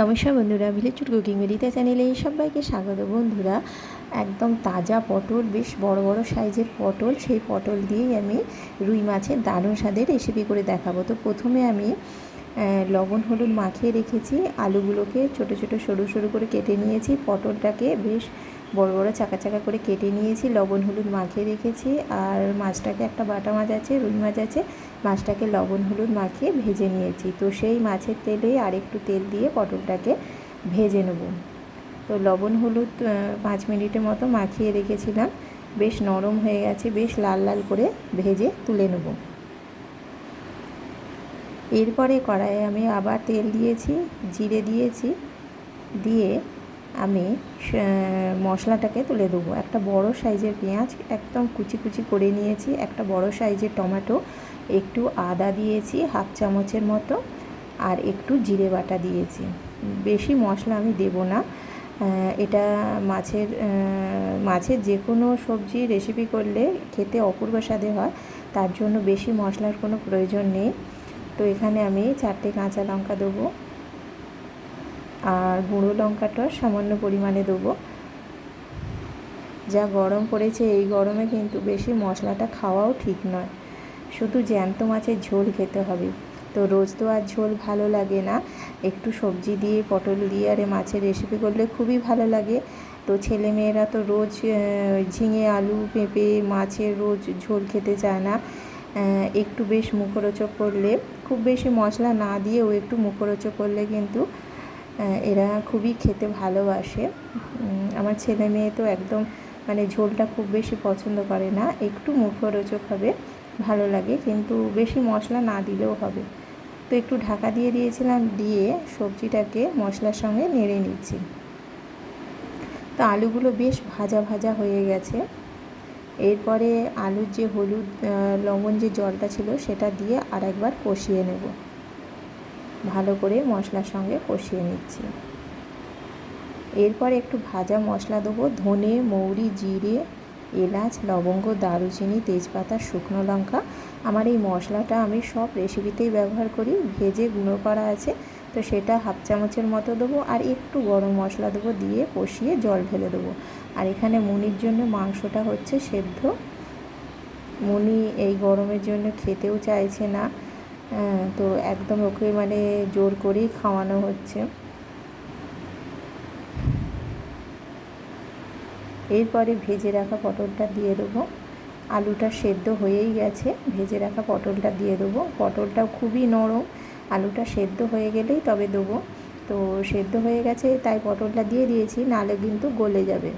নমস্কার বন্ধুরা village cooking মেরিতা চ্যানেলে সবাইকে স্বাগত বন্ধুরা। একদম তাজা পটল, বেশ বড় বড় সাইজের পটল, সেই পটল দিয়েই আমি রুই মাছের দারুণ স্বাদের রেসিপি করে দেখাবো। তো প্রথমে আমি লবণ, হলুদ মাখিয়ে রেখেছি। আলুগুলোকে ছোট ছোট সরু সরু করে কেটে নিয়েছি। পটলটাকে বেশ বড় বড় চাকা চাকা করে কেটে নিয়েছি, লবণ, হলুদ মাখিয়ে রেখেছি আর মাছটাকে একটা বাটা মাছ আছে, রুই মাছ আছে, মাছটাকে লবণ, হলুদ মাখিয়ে ভেজে নিয়েছি। তো সেই মাছের তেলেই আর একটু তেল দিয়ে পটলটাকে ভেজে নেব। তো লবণ, হলুদ পাঁচ মিনিটের মতো মাখিয়ে রেখেছিলাম। বেশ নরম হয়ে গেছে, বেশ লাল লাল করে ভেজে তুলে নেব। এরপরে কড়াইয়ে আমি আবার তেল দিয়েছি, জিরে দিয়েছি, দিয়ে আমি মশলাটাকে তুলে দেবো। একটা বড় সাইজের পেঁয়াজ একদম কুচি কুচি করে নিয়েছি। একটা বড় সাইজের টমেটো, একটু আদা দিয়েছি, হাফ চামচের মতো, আর একটু জিরে বাটা দিয়েছি। বেশি মশলা আমি দেব না। এটা মাছের মাছের যে কোনো সবজি রেসিপি করলে খেতে অপূর্ব স্বাদে হয়। তার জন্য বেশি মশলার কোনো প্রয়োজন নেই। তো এখানে আমি চারটে কাঁচা লঙ্কা দেবো। আর গুঁড়ো লঙ্কাটা সামান্য পরিমাণে দেবো। যা গরম পড়েছে এই গরমে কিন্তু বেশি মশলাটা খাওয়াও ঠিক নয়। শুধু জ্যান্ত মাছের ঝোল খেতে হবে। তো রোজ তো আর ঝোল ভালো লাগে না। একটু সবজি দিয়ে, পটল দিয়ে আর মাছের রেসিপি করলে খুবই ভালো লাগে। তো ছেলে মেয়েরা তো রোজ ঝিঙে, আলু, পেঁপে মাছের রোজ ঝোল খেতে চায় না। একটু বেশ মুখরোচক করলে, খুব বেশি মশলা না দিয়েও একটু মুখরোচক করলে কিন্তু এরা খুবই খেতে ভালোবাসে। আমার ছেলে মেয়ে তো একদম মানে ঝোলটা খুব বেশি পছন্দ করে না, একটু মুখরোচক হবে, ভালো লাগে, কিন্তু বেশি মশলা না দিলেও হবে। তো একটু ঢাকা দিয়ে দিয়েছিলাম, দিয়ে সবজিটাকে মশলার সঙ্গে নেড়ে নিচ্ছি। তো আলুগুলো বেশ ভাজা ভাজা হয়ে গেছে। এরপরে আলুর যে হলুদ লবণ যে জলটা ছিল, সেটা দিয়ে আর একবার কষিয়ে নেব। ভালো করে মশলার সঙ্গে কষিয়ে নিচ্ছি। এরপর একটু ভাজা মশলা দেবো। ধনে, মৌরি, জিরে, এলাচ, লবঙ্গ, দারুচিনি, তেজপাতা, শুকনো লঙ্কা। আমার এই মশলাটা আমি সব রেসিপিতেই ব্যবহার করি। ভেজে গুঁড়ো করা আছে, তো সেটা হাফ চামচের মতো দেবো আর একটু গরম মশলা দেবো দিয়ে কষিয়ে জল ঢেলে দেবো। আর এখানে মুনির জন্য মাংসটা হচ্ছে সেদ্ধ। মুনি এই গরমের জন্য খেতেও চাইছে না। তো একদম ওকে মানে জোর করেই খাওয়ানো হচ্ছে। এরপরে ভেজে রাখা পটলটা দিয়ে দেবো। আলুটা সেদ্ধ হয়েই গেছে, ভেজে রাখা পটলটা দিয়ে দেবো। পটলটাও খুবই নরম, আলুটা সেদ্ধ হয়ে গেলেই তবে দেবো। তো সেদ্ধ হয়ে গেছে, তাই পটলটা দিয়ে দিয়েছি নালে কিন্তু গলে যাবে।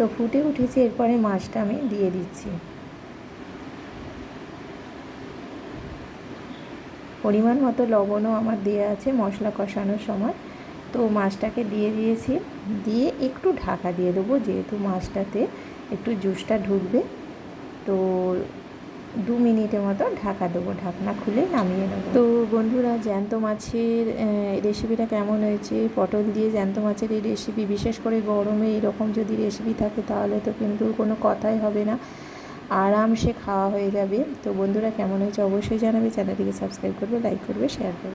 তো ফুটে উঠেছে, এরপরে মাছটা আমি দিয়ে দিচ্ছি। পরিমাণ মতো লবণও আমার দেওয়া আছে মশলা কষানোর সময়। তো মাছটাকে দিয়ে দিয়েছি। দিয়ে একটু ঢাকা দিয়ে দেবো, যেহেতু মাছটাতে একটু জুসটা ঢুকবে। তো দু মিনিটের মতো ঢাকা দেবো, ঢাকনা খুলে নামিয়ে নেব। তো বন্ধুরা, জ্যান্ত মাছের রেসিপিটা কেমন হয়েছে? পটল দিয়ে জ্যান্ত মাছের এই রেসিপি বিশেষ করে গরমে এরকম যদি রেসিপি থাকে তাহলে তো কিন্তু কোনো কথাই হবে না। আরামসে খাওয়া হয়ে যাবে। তো বন্ধুরা, কেমন হয়েছে অবশ্যই জানাবে। চ্যানেলটিকে সাবস্ক্রাইব করবে লাইক করবে শেয়ার করবে।